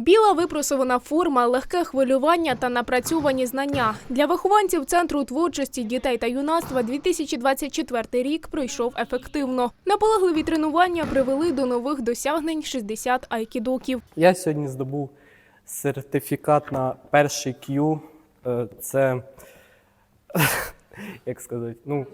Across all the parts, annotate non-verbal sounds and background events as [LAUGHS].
Біла випросована форма, легке хвилювання та напрацьовані знання. Для вихованців Центру творчості дітей та юнацтва 2024 рік пройшов ефективно. Наполегливі тренування привели до нових досягнень 60 айкідоків. Я сьогодні здобув сертифікат на перший Q. Е, Це, [LAUGHS] як сказати, ну,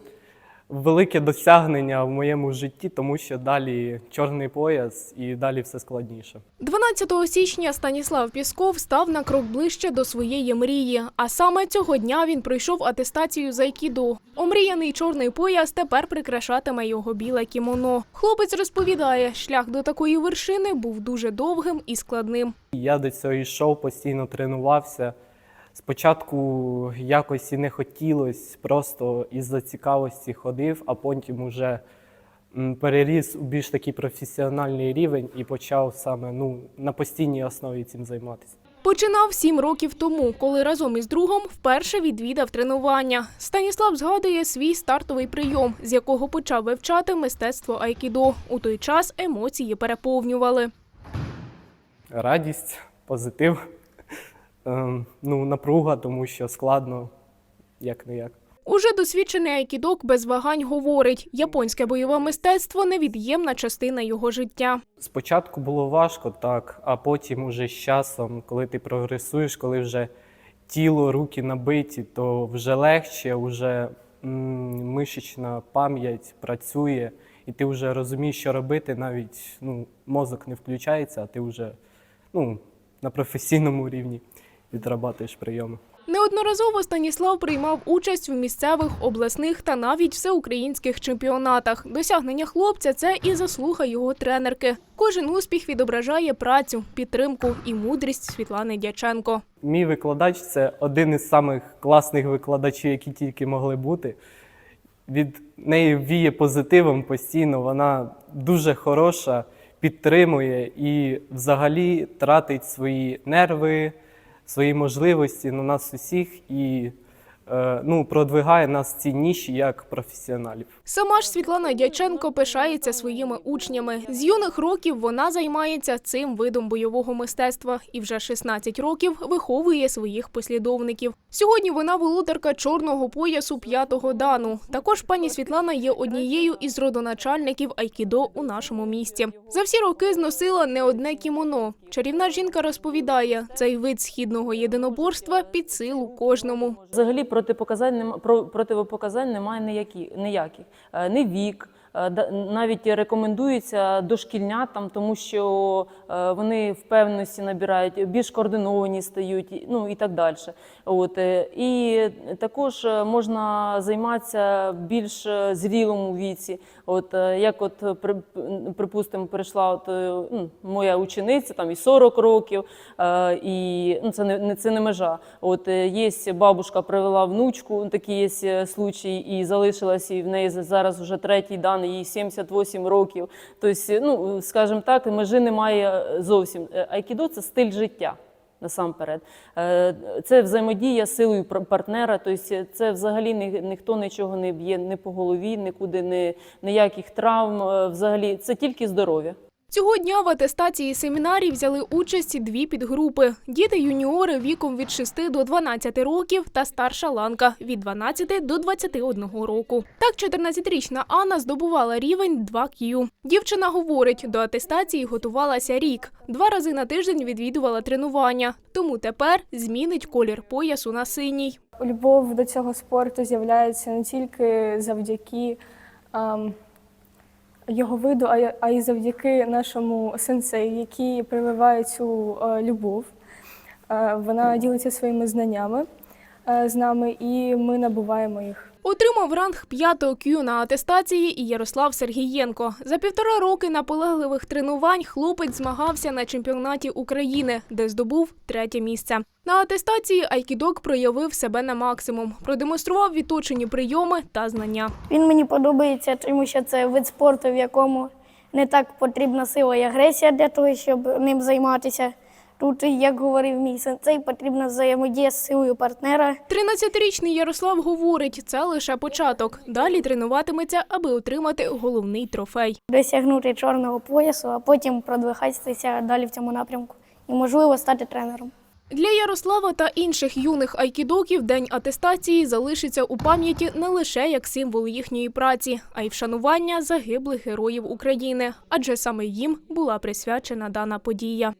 велике досягнення в моєму житті, тому що далі чорний пояс і далі все складніше. 12 січня Станіслав Пісков став на крок ближче до своєї мрії. А саме цього дня він пройшов атестацію з айкідо. Омріяний чорний пояс тепер прикрашатиме його біле кімоно. Хлопець розповідає, шлях до такої вершини був дуже довгим і складним. Я до цього йшов, постійно тренувався. Спочатку якось і не хотілося, просто із-за цікавості ходив, а потім уже переріс у більш такий професіональний рівень і почав саме ну, на постійній основі цим займатися. Починав сім років тому, коли разом із другом вперше відвідав тренування. Станіслав згадує свій стартовий прийом, з якого почав вивчати мистецтво айкідо. У той час емоції переповнювали. Радість, позитив, ну, напруга, тому що складно, як не як. Уже досвідчений айкідок без вагань говорить, японське бойове мистецтво невід'ємна частина його життя. Спочатку було важко, так, а потім уже з часом, коли ти прогресуєш, коли вже тіло, руки набиті, то вже легше, вже мишечна пам'ять працює, і ти вже розумієш, що робити, навіть ну, мозок не включається, а ти вже ну, на професійному рівні відрабатуєш прийоми. Неодноразово Станіслав приймав участь в місцевих, обласних та навіть всеукраїнських чемпіонатах. Досягнення хлопця це і заслуга його тренерки. Кожен успіх відображає працю, підтримку і мудрість Світлани Дяченко. Мій викладач це один із самих класних викладачів, які тільки могли бути. Від неї віє позитивом постійно. Вона дуже хороша, підтримує і взагалі тратить свої нерви, свої можливості на нас усіх і ну, продвигає нас в цій ніші як професіоналів. Сама ж Світлана Дяченко пишається своїми учнями. З юних років вона займається цим видом бойового мистецтва і вже 16 років виховує своїх послідовників. Сьогодні вона володарка чорного поясу п'ятого дану. Також пані Світлана є однією із родоначальників айкідо у нашому місті. За всі роки зносила не одне кімоно. Чарівна жінка розповідає, цей вид східного єдиноборства під силу кожному. Взагалі протипоказань противопоказань немає ніяких. Ні вік, е, навіть рекомендується дошкільнятам, тому що е, вони впевненості набирають, більш координовані стають, ну і так далі. От, е, і також е, можна займатися в більш е, зрілому віці. От, е, як от, е, припустимо, прийшла от, е, ну, моя учениця, там і 40 років, е, і ну, це не, це не межа. От е, є бабушка привела внучку, такі є е, случаї, і залишилась і в неї зараз вже третій дан, їй 78 років. Тобто, ну скажімо так, межі немає зовсім. Е, Айкідо це стиль життя. Насамперед, Е, це взаємодія з силою партнера. Тобто це взагалі ні- ніхто нічого не б'є не по голові, нікуди не ніяких травм. е, Взагалі, це тільки здоров'я. Цього дня в атестації семінарі взяли участь дві підгрупи: діти-юніори віком від 6 до 12 років та старша ланка від 12 до 21 року. Так, 14-річна Анна здобувала рівень 2Q. Дівчина говорить, до атестації готувалася рік. Два рази на тиждень відвідувала тренування, тому тепер змінить колір поясу на синій. Любов до цього спорту з'являється не тільки завдяки ем, його виду, а й- завдяки нашому сенсею, який прививає цю е, любов. Е, вона ділиться своїми знаннями е, з нами, і ми набуваємо їх. Отримав ранг 5 Q на атестації і Ярослав Сергієнко. За півтора роки наполегливих тренувань хлопець змагався на чемпіонаті України, де здобув третє місце. На атестації Айкідок проявив себе на максимум, продемонстрував відточені прийоми та знання. Він мені подобається, тому що це вид спорту, в якому не так потрібна сила і агресія для того, щоб ним займатися. Тут, як говорив мій сенсей, потрібна взаємодія з силою партнера. 13-річний Ярослав говорить, це лише початок. Далі тренуватиметься, аби отримати головний трофей. досягнути чорного поясу, а потім продвигатися далі в цьому напрямку і, можливо, стати тренером. Для Ярослава та інших юних айкідоків день атестації залишиться у пам'яті не лише як символ їхньої праці, а й вшанування загиблих героїв України, адже саме їм була присвячена дана подія.